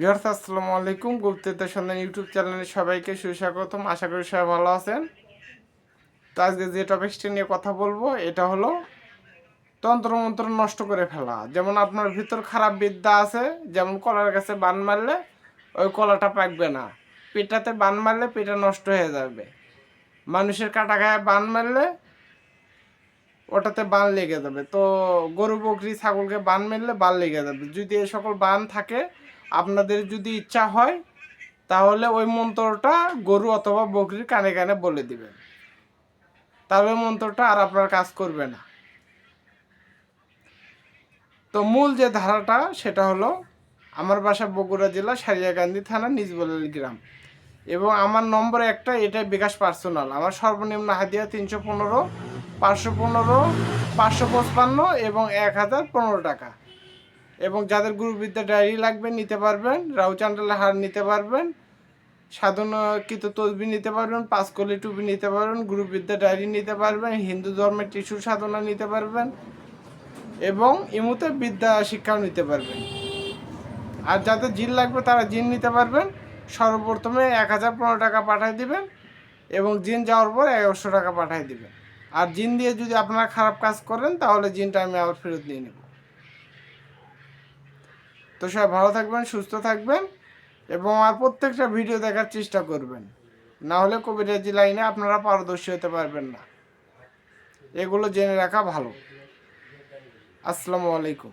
বিহার আসসালামু আলাইকুম। গুপ্তদের সন্ধান ইউটিউব চ্যানেলে সবাইকে সুস্বাগতম। আশা করি সবাই ভালো আছেন। তো আজকে যে টপিকসটা নিয়ে কথা বলব, এটা হলো তন্ত্রমন্ত্র নষ্ট করে ফেলা। যেমন আপনার ভিতর খারাপ বিদ্যা আছে, যেমন কলার গাছে বান মারলে ওই কলাটা পাকবে না। পেটাতে বান মারলে পেটা নষ্ট হয়ে যাবে। মানুষের কাটা গায়ে বান মারলে ওটাতে বান লেগে যাবে। তো গরু, বকরি, ছাগলকে বান মেরলে বান লেগে যাবে। যদি এই সকল বান থাকে, আপনাদের যদি ইচ্ছা হয়, তাহলে ওই মন্ত্রটা গরু অথবা বকরির কানে কানে বলে দিবেন। তাহলে মন্ত্রটা আর আপনার কাজ করবে না। তো মূল যে ধারাটা, সেটা হলো আমার বাসা বগুড়া জেলা সারিয়াকান্দি থানা নিজবল গ্রাম। এবং আমার নম্বর একটা, এটাই বিকাশ পার্সোনাল। আমার সর্বনিম্ন হাদিয়া তিনশো পনেরো পাঁচশো পনেরো, পাঁচশো পঁচপান্ন এবং এক হাজার পনেরো টাকা। এবং যাদের গুরুবিদ্যা ডায়েরি লাগবে নিতে পারবেন রাউচান্ডালে হার নিতে পারবেন, সাধনাকৃত তসবি নিতে পারবেন, পাঁচকলি টুপি নিতে পারবেন, গুরুবিদ্যা ডায়েরি নিতে পারবেন, হিন্দু ধর্মের টিস্যু সাধনা নিতে পারবেন এবং ইমুতে বিদ্যা শিক্ষাও নিতে পারবেন। আর যাদের জিন লাগবে তারা জিন নিতে পারবেন। সর্বপ্রথমে এক হাজার পনেরো টাকা পাঠিয়ে দিবেন এবং জিন যাওয়ার পর এগারোশো টাকা পাঠিয়ে দিবেন। আর জিন দিয়ে যদি আপনারা খারাপ কাজ করেন, তাহলে জিনটা আমি আবার ফেরত নিয়ে নেব। তো সবাই ভালো থাকবেন, সুস্থ থাকবেন এবং আর প্রত্যেকটা ভিডিও দেখার চেষ্টা করবেন। না হলে কবিরাজি লাইনে আপনারা পারদর্শী হতে পারবেন না। এগুলো জেনে রাখা ভালো। আসসালামু আলাইকুম।